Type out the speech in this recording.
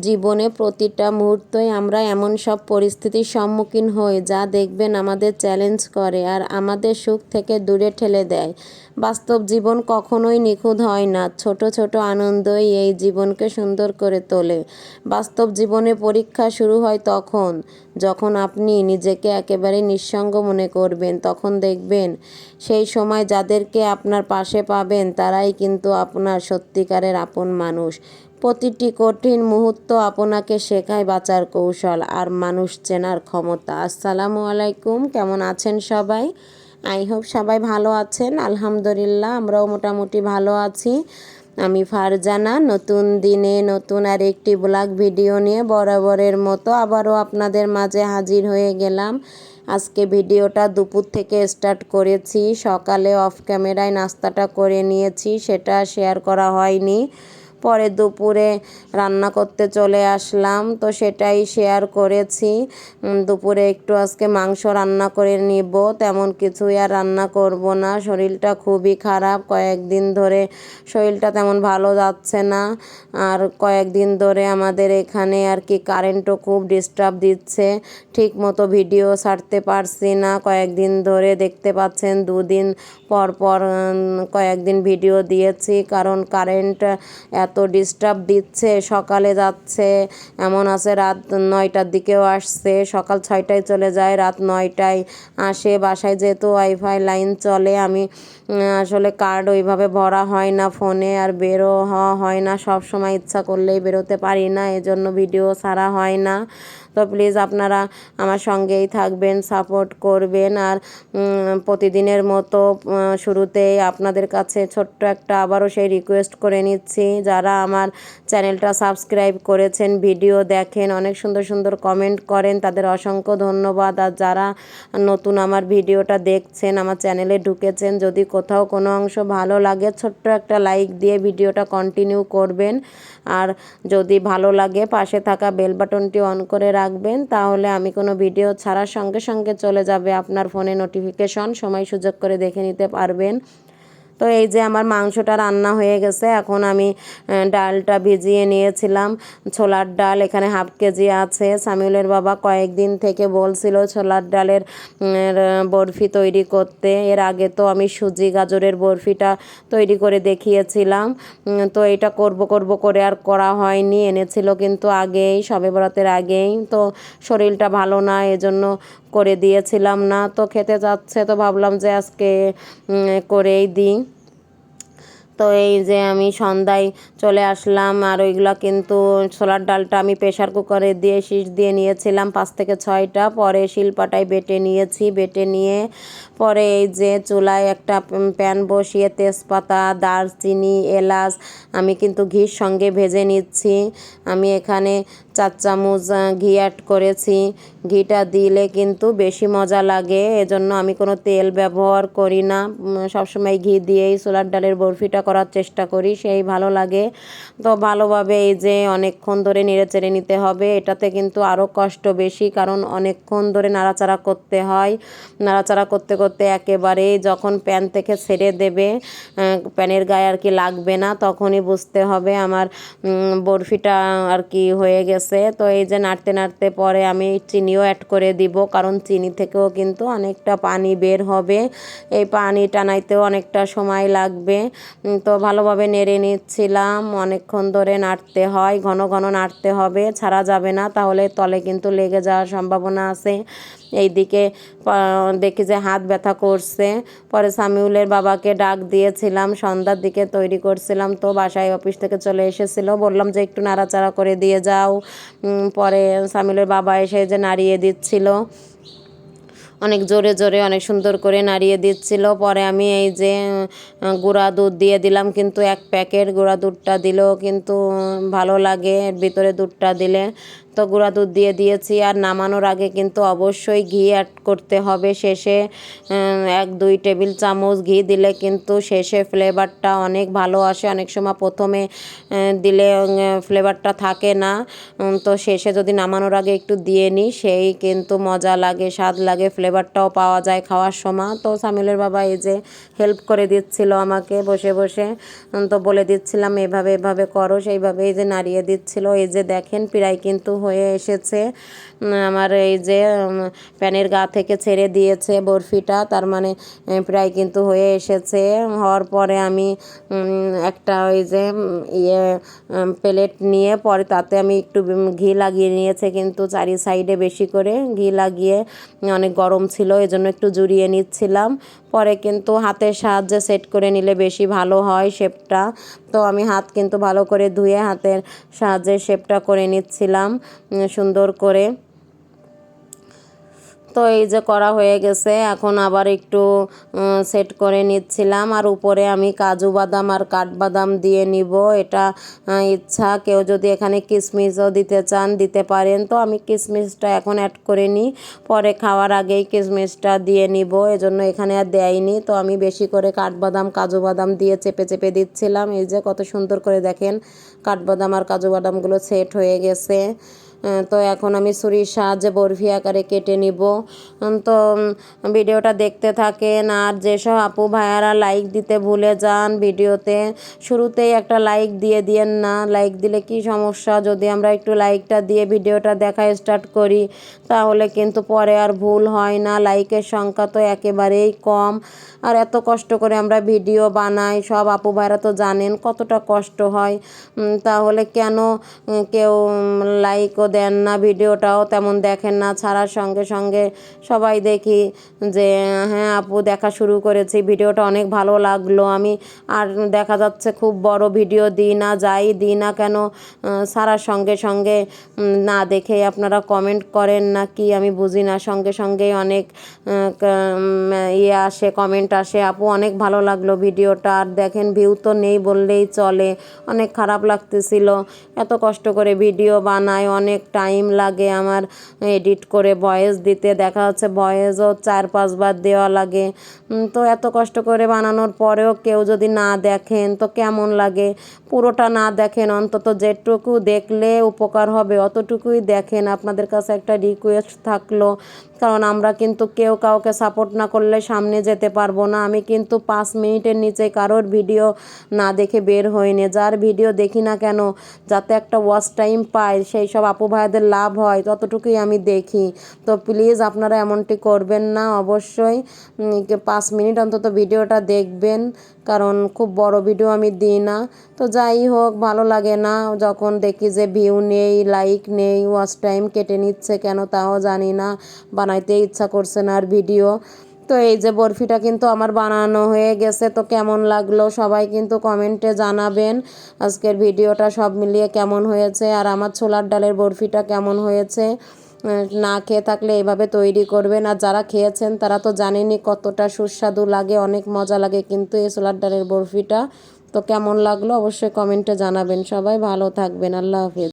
জীবনে প্রতিটা মুহূর্তই আমরা এমন সব পরিস্থিতির সম্মুখীন হই যা দেখবেন আমাদের চ্যালেঞ্জ করে আর আমাদের সুখ থেকে দূরে ঠেলে দেয়। বাস্তব জীবন কখনোই নিখুঁত হয় না। ছোট ছোট আনন্দই এই জীবনকে সুন্দর করে তোলে। বাস্তব জীবনে পরীক্ষা শুরু হয় তখন। যখন আপনি নিজেকে একেবারে নিঃসঙ্গ মনে করবেন, তখন দেখবেন সেই সময় যাদেরকে আপনার পাশে পাবেন, তারাই কিন্তু আপনার সত্যিকারের আপন মানুষ। প্রতিটি কঠিন মুহূর্ত আপনাকে শেখায় বাঁচার কৌশল আর মানুষ চেনার ক্ষমতা। আসসালামু আলাইকুম, কেমন আছেন সবাই? আই হোপ সবাই ভালো আছেন। আলহামদুলিল্লাহ, আমরাও মোটামুটি ভালো আছি। আমি ফারজানা, নতুন দিনে নতুন আর একটি ব্লগ ভিডিও নিয়ে বরাবরের মতো আবারও আপনাদের মাঝে হাজির হয়ে গেলাম। আজকে ভিডিওটা দুপুর থেকে স্টার্ট করেছি। সকালে অফ ক্যামেরায় নাস্তাটা করে নিয়েছি, সেটা শেয়ার করা হয়নি। পরে দুপুরে রান্না করতে চলে আসলাম। তো সেটাই শেয়ার করেছি। দুপুরে একটু আজকে মাংস রান্না করে নিব। তেমন কিছুই আর রান্না করব না। শরীরটা খুবই খারাপ। কয়েকদিন ধরে শরীরটা তেমন ভালো যাচ্ছে না। আর কয়েকদিন ধরে আমাদের এখানে আর কি কারেন্টও খুব ডিস্টার্ব দিচ্ছে। ঠিক মতো ভিডিও ছাড়তে পারছি না। কয়েকদিন ধরে দেখতে পাচ্ছেন, দুদিন পর পর কয়েকদিন ভিডিও দিয়েছি। কারণ কারেন্ট এত এত ডিস্টার্ব দিচ্ছে, সকালে যাচ্ছে, এমন আছে রাত নয়টার দিকেও আসছে, সকাল ছয়টায় চলে যায়, রাত নয়টায় আসে, বাসায় যেহেতু ওয়াইফাই লাইন চলে, আমি আসলে কার্ড ওইভাবে ভরা হয় না ফোনে আর বেরো, হওয়া হয় না সব সময় ইচ্ছা করলেই বেরোতে পারি না, এজন্য ভিডিও ছাড়া হয় না। তো প্লিজ আপনারা আমার সঙ্গেই থাকবেন সাপোর্ট করবেন আর প্রতিদিনের মতো শুরুতেই আপনাদের কাছে ছোট্ট একটা আবারও সেই রিকোয়েস্ট করে নিচ্ছি। যারা আমার চ্যানেলটা সাবস্ক্রাইব করেছেন ভিডিও দেখেন, অনেক সুন্দর সুন্দর কমেন্ট করেন, তাদের অসংখ্য ধন্যবাদ। আর যারা নতুন আমার ভিডিওটা দেখছেন, আমার চ্যানেলে ঢুকেছেন, যদি কোথাও কোনো অংশ ভালো লাগে, ছোট্ট একটা লাইক দিয়ে ভিডিওটা কন্টিনিউ করবেন। আর যদি ভালো লাগে, পাশে থাকা বেল বাটনটি অন করে রাখবেন, তাহলে আমি কোনো ভিডিও ছাড়ার সঙ্গে সঙ্গে চলে যাবে আপনার ফোনে নোটিফিকেশন। সময় সুযোগ করে দেখে নিতে পারবেন। তো এই যে আমার মাংসটা রান্না হয়ে গেছে, এখন আমি ডালটা ভিজিয়ে নিয়েছিলাম। ছোলার ডাল এখানে হাফ কেজি আছে। সামিউলের বাবা কয়েকদিন থেকে বলছিল ছোলার ডালের বরফি তৈরি করতে। এর আগে তো আমি সুজি গাজরের বরফিটা তৈরি করে দেখিয়েছিলাম। তো এটা করব করব করে আর করা হয়নি। এনেছিল কিন্তু আগেই, সবে বরাতের আগেই। তো শরীরটা ভালো না, এজন্য করে দিয়েছিলাম না, তো খেতে যাচ্ছে, তো ভাবলাম যে আজকে করেই দিই। তো এই যে আমি সন্ধ্যায় চলে আসলাম, আর ওইগুলো কিন্তু ছোলার ডালটা আমি প্রেশার কুকারে দিয়ে শীষ দিয়ে নিয়েছিলাম পাঁচ থেকে ছয়টা। পরে শিলপাটায় বেটে নিয়েছি, বেটে নিয়ে পরে এই যে চুলায় একটা প্যান বসিয়ে তেজপাতা, দারচিনি, এলাচ আমি কিন্তু ঘির সঙ্গে ভেজে নিচ্ছি। আমি এখানে চার চামচ ঘি অ্যাড করেছি। ঘিটা দিলে কিন্তু বেশি মজা লাগে। এজন্য আমি কোনো তেল ব্যবহার করি না। সবসময় ঘি দিয়েই সোলার ডালের বরফিটা করার চেষ্টা করি, সেই ভালো লাগে। তো ভালোভাবে এই যে অনেকক্ষণ ধরে নেড়ে চেড়ে নিতে হবে, এটাতে কিন্তু আরও কষ্ট বেশি, কারণ অনেকক্ষণ ধরে নাড়াচাড়া করতে হয়। নাড়াচাড়া করতে করতে একেবারে যখন প্যান থেকে ছেড়ে দেবে প্যানের গায়ে আর কি লাগবে না, তখনই বুঝতে হবে আমার বরফিটা আর কি হয়ে গেছে। তো এই যে নাড়তে নাড়তে পরে আমি চিনিও অ্যাড করে দিব, কারণ চিনি থেকেও কিন্তু অনেকটা পানি বের হবে। এই পানি টানাইতেও অনেকটা সময় লাগবে। তো ভালোভাবে নেড়ে নিচ্ছিলাম। অনেকক্ষণ ধরে নাড়তে হয়, ঘন ঘন নাড়তে হবে, ছাড়া যাবে না, তাহলে তলে কিন্তু লেগে যাওয়ার সম্ভাবনা আছে। এই দিকে দেখি যে হাত ব্যথা করছে। পরে সামিউলের বাবাকে ডাক দিয়েছিলাম, সন্ধ্যার দিকে তৈরি করছিলাম। তো বাসায় অফিস থেকে চলে এসেছিল, বললাম যে একটু নাড়াচাড়া করে দিয়ে যাও। পরে সামিউলের বাবা এসে যে নাড়িয়ে দিচ্ছিল। অনেক জোরে জোরে, অনেক সুন্দর করে নাড়িয়ে দিচ্ছিল। পরে আমি এই যে গুঁড়া দুধ দিয়ে দিলাম, কিন্তু এক প্যাকেট গুঁড়া দুধটা দিলেও কিন্তু ভালো লাগে ভিতরে দুধটা দিলে। তো গুঁড়া দুধ দিয়ে দিয়েছি আর নামানোর আগে কিন্তু অবশ্যই ঘি অ্যাড করতে হবে। শেষে এক, দুই টেবিল চামচ ঘি দিলে কিন্তু শেষে ফ্লেভারটা অনেক ভালো আসে। অনেক সময় প্রথমে দিলে ফ্লেভারটা থাকে না। তো শেষে যদি নামানোর আগে একটু দিয়ে নিই, সেই কিন্তু মজা লাগে, স্বাদ লাগে ফ্লেভারটাও পাওয়া যায় খাওয়ার সময়। তো সামিলের বাবা এই যে হেল্প করে দিচ্ছিল আমাকে বসে বসে তো বলে দিচ্ছিলাম, এভাবে এভাবে করো। সেইভাবে এই যে নাড়িয়ে দিচ্ছিল। এই যে দেখেন, প্রায় কিন্তু হয়ে এসেছে। আমার এই যে প্যানের গা থেকে ছেড়ে দিয়েছে বরফিটা, তার মানে প্রায় কিন্তু হয়ে এসেছে। হওয়ার পরে আমি একটা ওই যে ইয়ে প্লেট নিয়ে, পরে তাতে আমি একটু ঘি লাগিয়ে নিয়েছে কিন্তু চারি সাইডে বেশি করে। ঘি লাগিয়ে অনেক গরম ছিল, এজন্য একটু জুড়িয়ে নিচ্ছিলাম। পরে কিন্তু হাতের সাহায্যে সেট করে নিলে বেশি ভালো হয় শেপটা তো আমি হাত কিন্তু ভালো করে ধুয়ে হাতের সাহায্যে শেপটা করে নিচ্ছিলাম সুন্দর করে। তো এই যে করা হয়ে গেছে, এখন আবার একটু সেট করে নিচ্ছিলাম। আর উপরে আমি কাজু বাদাম আর কাঠবাদাম দিয়ে নিব। এটা ইচ্ছা। কেউ যদি এখানে কিশমিশও দিতে চান, দিতে পারেন। তো আমি কিশমিশটা এখন অ্যাড করে নিই। পরে খাওয়ার আগেই কিশমিশটা দিয়ে নিব। এজন্য এখানে আর দেয়নি। তো আমি বেশি করে কাঠবাদাম কাজু বাদাম দিয়ে চেপে চেপে দিচ্ছিলাম। এই যে কত সুন্দর করে দেখেন কাঠবাদাম আর কাজু বাদামগুলো সেট হয়ে গেছে। তো এখন আমি ছুরির সাহায্যে বরফি আকারে কেটে নিব। তো ভিডিওটা দেখতে থাকেন আর যেসব আপু ভাইয়ারা লাইক দিতে ভুলে যান ভিডিওতে, শুরুতেই একটা লাইক দিয়ে দিয়েন না। লাইক দিলে কি সমস্যা? যদি আমরা একটু লাইকটা দিয়ে ভিডিওটা দেখা স্টার্ট করি, তাহলে কিন্তু পরে আর ভুল হয় না। লাইকের সংখ্যা তো একেবারেই কম। আর এত কষ্ট করে আমরা ভিডিও বানাই, সব আপু ভাইরা তো জানেন কতটা কষ্ট হয়। তাহলে কেন কেউ লাইকও দেন না ভিডিওটাও, তেমন দেখেন না, ছাড়ার সঙ্গে সঙ্গে সবাই দেখি যে হ্যাঁ আপু দেখা শুরু করেছি, ভিডিওটা অনেক ভালো লাগল, আমি আর দেখা যাচ্ছে খুব বড় ভিডিও দিই না, যাই দিই না কেন ছাড়ার সঙ্গে সঙ্গে না দেখে আপনারা কমেন্ট করেন না কি, আমি বুঝি না, সঙ্গে সঙ্গেই অনেক ইয়ে আসে কমেন্ট আসে, আপু, অনেক ভালো লাগল ভিডিওটা, আর দেখেন ভিউ তো নেই বললেই চলে, অনেক খারাপ লাগতেছিল। এত কষ্ট করে ভিডিও বানাই অনেক টাইম লাগে আমার এডিট করে ভয়েস দিতে, দেখা হচ্ছে ভয়েসও চার, পাঁচবার দেওয়া লাগে। তো এত কষ্ট করে বানানোর পরেও কেউ যদি না দেখেন, তো কেমন লাগে? পুরোটা না দেখেন, অন্তত যেটুকু দেখলে উপকার হবে, অতটুকুই দেখেন। আপনাদের কাছে একটা রিকোয়েস্ট থাকল কারণ আমরা কিন্তু কেউ কাউকে সাপোর্ট না করলে সামনে যেতে পারব না। আমি কিন্তু পাঁচ মিনিটের নিচে কারোর ভিডিও না দেখে বের হইনি। যার ভিডিও দেখি না কেন, যাতে একটা ওয়াচ টাইম পাই, সেই সব আপু ভাইদের লাভ হয়, ততটুকুই আমি দেখি। তো প্লিজ আপনারা এমনটি করবেন না। অবশ্যই পাঁচ মিনিট অন্তত ভিডিওটা দেখবেন। কারণ খুব বড় ভিডিও আমি দিই না। তো যাই হোক, ভালো লাগে না। যখন দেখি যে ভিউ নেই লাইক নেই ওয়াচ টাইম কেটে নিচ্ছে কেন তাও জানি না। বানাইতে ইচ্ছা করছে না আর ভিডিও তো এই যে বরফিটা কিন্তু আমার বানানো হয়ে গেছে। তো কেমন লাগল সবাই কিন্তু কমেন্টে জানাবেন। আজকের ভিডিওটা সব মিলিয়ে কেমন হয়েছে? আর আমার ছোলার ডালের বরফিটা কেমন হয়েছে? না খেয়ে থাকলে এভাবে তৈরি করবেন। আর যারা খেয়েছেন, তারা তো জানেনই কতটা সুস্বাদু লাগে, অনেক মজা লাগে কিন্তু এই ছোলার ডালের বরফিটা। তো কেমন লাগল অবশ্যই কমেন্টে জানাবেন সবাই। ভালো থাকবেন। আল্লাহ হাফিজ।